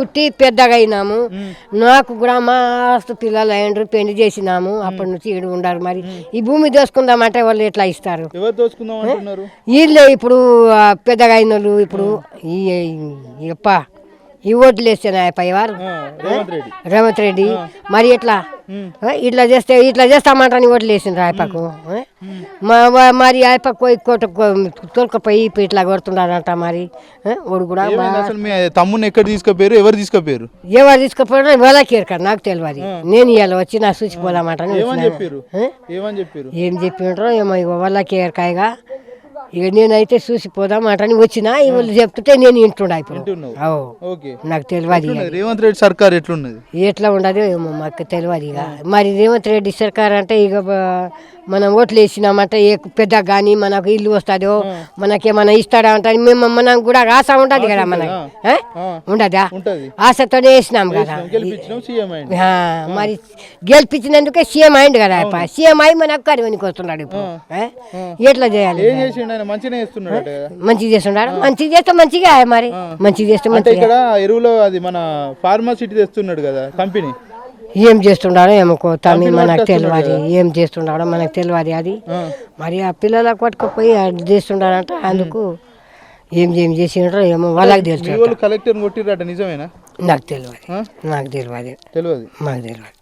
పుట్టి పెద్దగా అయినాము నాకు కూడా మస్తు పిల్లలు అయ్యిండ్రు పెళ్ళి చేసినాము. అప్పటి నుంచి ఈడు ఉండారు మరి. ఈ భూమి దోసుకుందామంటే వాళ్ళు ఎట్లా ఇస్తారు? వీళ్ళే ఇప్పుడు పెద్దగా అయిన వాళ్ళు ఇప్పుడు ఈ ఈ- ఓట్లు వేస్తేనే పైవారు? రేవంత్ రెడ్డి. మరి ఎట్లా? ఇట్లా చేస్తే ఇట్లా చేస్తామంటని ఓట్లు వేసిండ్రు ఆయపకు? మా- మరి ఆయపకు పోయి కోట తోలుకపోయి ఇట్లా కొడుతున్నారంట మరి? వాడు కూడా తమ్ముని ఎక్కడ తీసుకుపోయారు? ఎవరు తీసుకుపోయారు? ఎవరు తీసుకుపోయారో వాళ్ళకి ఎరక నాకు తెలియదు నేను ఇవాళ వచ్చి నా చూసిపోదామంటని వచ్చిన చెప్పారు? ఏం చెప్పిండ్రో ఏమో ఇక వాళ్ళకి ఎరకాయగా ఇక నేనైతే చూసిపోదామంటని వచ్చిన వాళ్ళు చెప్తుంటే నేను వింటుండా ఇప్పుడు. అవు. నాకు తెలియదు? రేవంత్ రెడ్డి సర్కార్ ఎట్లున్నది? ఎట్లా ఉండదో ఏమో మాకు తెలియదు ఇక. మరి రేవంత్ రెడ్డి సర్కార్ అంటే ఇక మనం ఓట్లు వేసినామంటే ఏ పెద్ద కానీ మనకు ఇల్లు వస్తుందో మనకేమన్నా ఇస్తాడా అంటే మేము మనం కూడా ఆశ ఉండదు కదా మనకి ఉండదా? ఉంటది. ఆశతోనే వేసినాం కదా. మరి గెలిపించినందుకే సీఎం అయింది కదా సీఎం అయి మనకు కరివనికి వస్తున్నాడు ఇప్పుడు? ఎట్లా చేయాలి మంచిగా చేస్తున్నాడు? మంచిగా చేస్తే మంచిగా మరి. మంచిగా చేస్తే మంచిగా. ఎరువులో అది మన ఫార్మాసిటీ తెస్తున్నాడు కదా కంపెనీ ఏం చేస్తున్నాడో ఏమో తమ్మి మనకు తెలియదు ఏం చేస్తున్నాడో మనకు తెలియదు అది. మరి ఆ పిల్లలకు పట్టుకుపోయి చేస్తున్నాడంట అందుకు ఏం ఏం చేసిండ్రో ఏమో వాళ్ళకి తెలుసు కలెక్టర్ కొట్టిరట నిజమేనా? నాకు తెలియదు? నాకు తెలియదు తెలియదు మాకు తెలియదు